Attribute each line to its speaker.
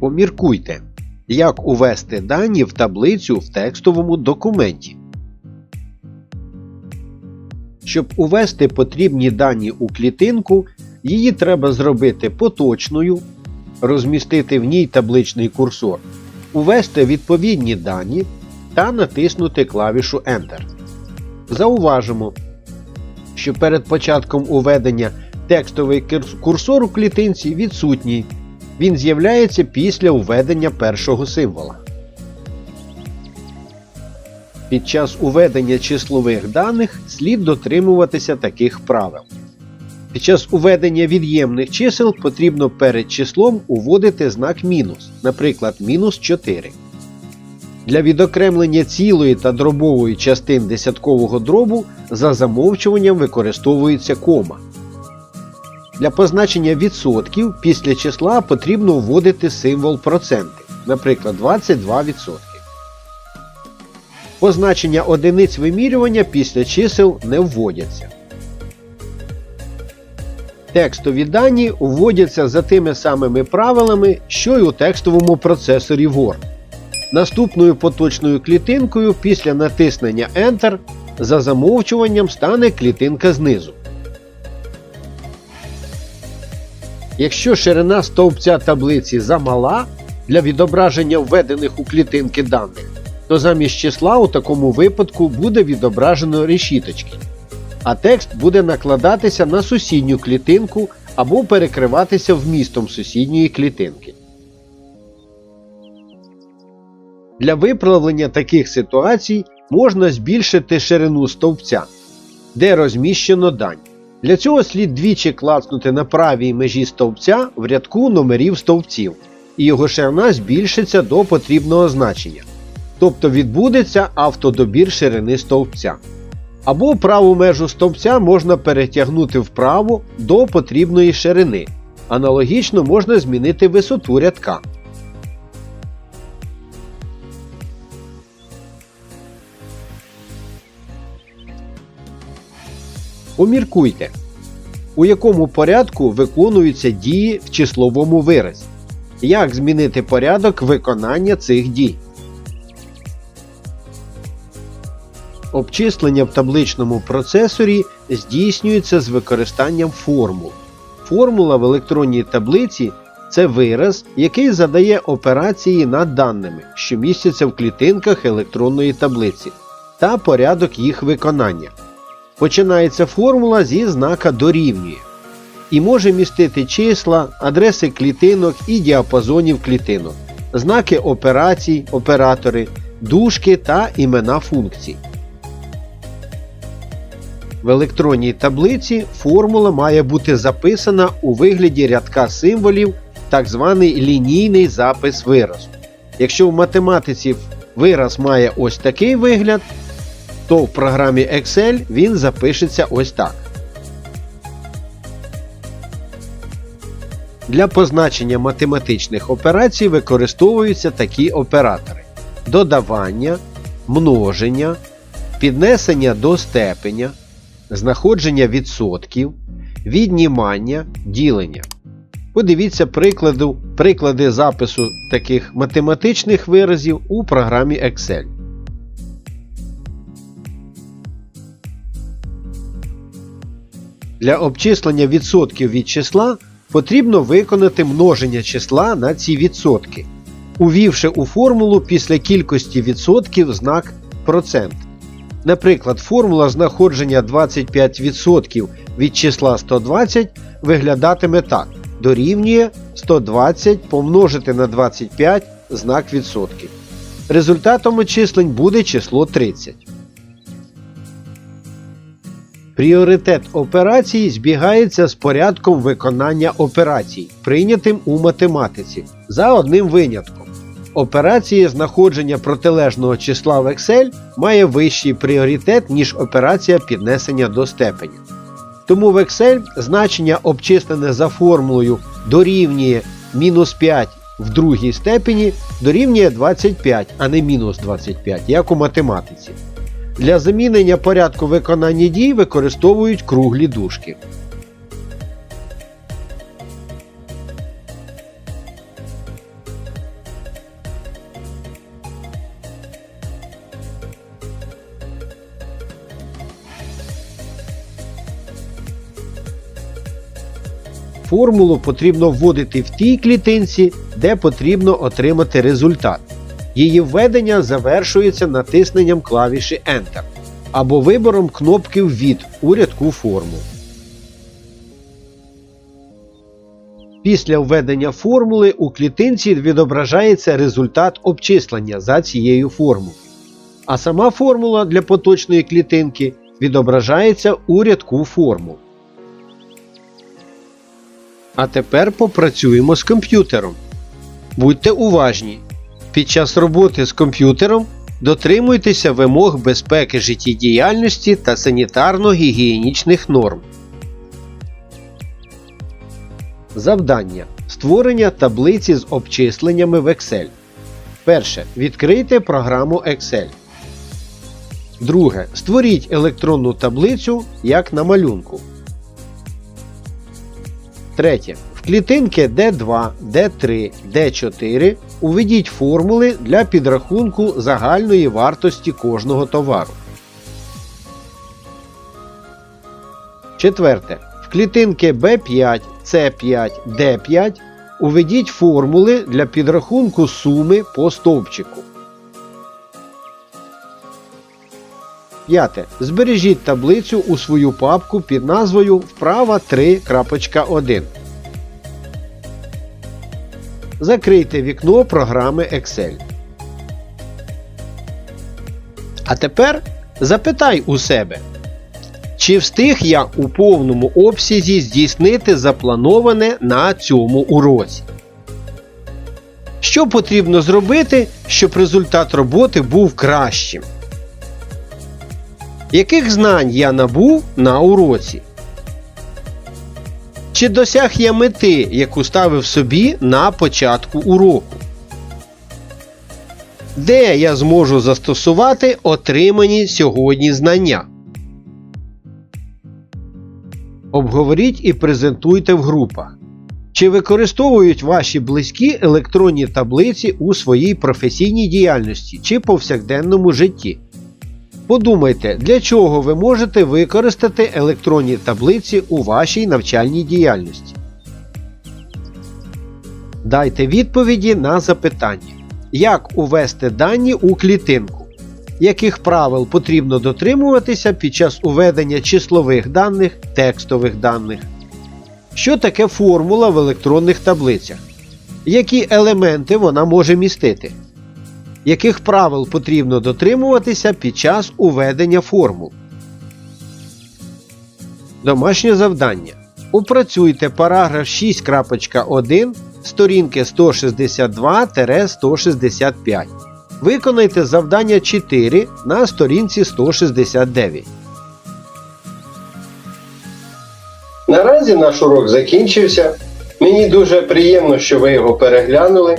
Speaker 1: Поміркуйте, як увести дані в таблицю в текстовому документі. Щоб увести потрібні дані у клітинку, її треба зробити поточною, розмістити в ній табличний курсор, увести відповідні дані та натиснути клавішу Enter. Зауважимо, що перед початком уведення текстовий курсор у клітинці відсутній. Він з'являється після введення першого символа. Під час уведення числових даних слід дотримуватися таких правил. Під час уведення від'ємних чисел потрібно перед числом уводити знак мінус, наприклад, мінус 4. Для відокремлення цілої та дробової частин десяткового дробу за замовчуванням використовується кома. Для позначення відсотків після числа потрібно вводити символ проценти, наприклад, 22%. Позначення одиниць вимірювання після чисел не вводяться. Текстові дані вводяться за тими самими правилами, що й у текстовому процесорі Word. Наступною поточною клітинкою після натиснення Enter за замовчуванням стане клітинка знизу. Якщо ширина стовпця таблиці замала для відображення введених у клітинки даних, то замість числа у такому випадку буде відображено решіточки, а текст буде накладатися на сусідню клітинку або перекриватися вмістом сусідньої клітинки. Для виправлення таких ситуацій можна збільшити ширину стовпця, де розміщено дань. Для цього слід двічі клацнути на правій межі стовпця в рядку номерів стовпців, і його ширина збільшиться до потрібного значення. Тобто відбудеться автодобір ширини стовпця. Або праву межу стовпця можна перетягнути вправо до потрібної ширини. Аналогічно можна змінити висоту рядка. Поміркуйте, у якому порядку виконуються дії в числовому виразі. Як змінити порядок виконання цих дій? Обчислення в табличному процесорі здійснюється з використанням формул. Формула в електронній таблиці це вираз, який задає операції над даними, що містяться в клітинках електронної таблиці, та порядок їх виконання. Починається формула зі знака дорівнює і може містити числа, адреси клітинок і діапазонів клітинок, знаки операцій, оператори, дужки та імена функцій. В електронній таблиці формула має бути записана у вигляді рядка символів, так званий лінійний запис виразу. Якщо в математиці вираз має ось такий вигляд, то в програмі Excel він запишеться ось так. Для позначення математичних операцій використовуються такі оператори: додавання, множення, піднесення до степеня, знаходження відсотків, віднімання, ділення. Подивіться прикладу, приклади запису таких математичних виразів у програмі Excel. Для обчислення відсотків від числа потрібно виконати множення числа на ці відсотки, увівши у формулу після кількості відсотків знак процент. Наприклад, формула знаходження 25% від числа 120 виглядатиме так: дорівнює 120 помножити на 25 знак відсотків. Результатом очислень буде число 30. Пріоритет операцій збігається з порядком виконання операцій, прийнятим у математиці, за одним винятком. Операції знаходження протилежного числа в Excel має вищий пріоритет, ніж операція піднесення до степеня. Тому в Excel значення обчислене за формулою дорівнює мінус 5 в другій степені дорівнює 25, а не мінус 25, як у математиці. Для замінення порядку виконання дій використовують круглі дужки. Формулу потрібно вводити в тій клітинці, де потрібно отримати результат. Її введення завершується натисненням клавіші Enter або вибором кнопки Ввід у рядку формул. Після введення формули у клітинці відображається результат обчислення за цією формулою. А сама формула для поточної клітинки відображається у рядку формул. А тепер попрацюємо з комп'ютером. Будьте уважні. Під час роботи з комп'ютером дотримуйтеся вимог безпеки життєдіяльності та санітарно-гігієнічних норм. Завдання. Створення таблиці з обчисленнями в Excel. Перше. Відкрийте програму Excel. Друге. Створіть електронну таблицю як на малюнку. Третє. В клітинки D2, D3, D4 уведіть формули для підрахунку загальної вартості кожного товару. Четверте. В клітинки B5, C5, D5 уведіть формули для підрахунку суми по стовпчику. П'яте. Збережіть таблицю у свою папку під назвою Вправа 3.1. Закрийте вікно програми Excel. А тепер запитай у себе, чи встиг я у повному обсязі здійснити заплановане на цьому уроці? Що потрібно зробити, щоб результат роботи був кращим? Яких знань я набув на уроці? Чи досяг я мети, яку ставив собі на початку уроку? Де я зможу застосувати отримані сьогодні знання? Обговоріть і презентуйте в групах. Чи використовують ваші близькі електронні таблиці у своїй професійній діяльності чи повсякденному житті? Подумайте, для чого ви можете використати електронні таблиці у вашій навчальній діяльності. Дайте відповіді на запитання. Як увести дані у клітинку? Яких правил потрібно дотримуватися під час уведення числових даних, текстових даних? Що таке формула в електронних таблицях? Які елементи вона може містити? Яких правил потрібно дотримуватися під час уведення формул? Домашнє завдання. Опрацюйте параграф 6.1 сторінки 162-165. Виконайте завдання 4 на сторінці 169.
Speaker 2: Наразі наш урок закінчився. Мені дуже приємно, що ви його переглянули.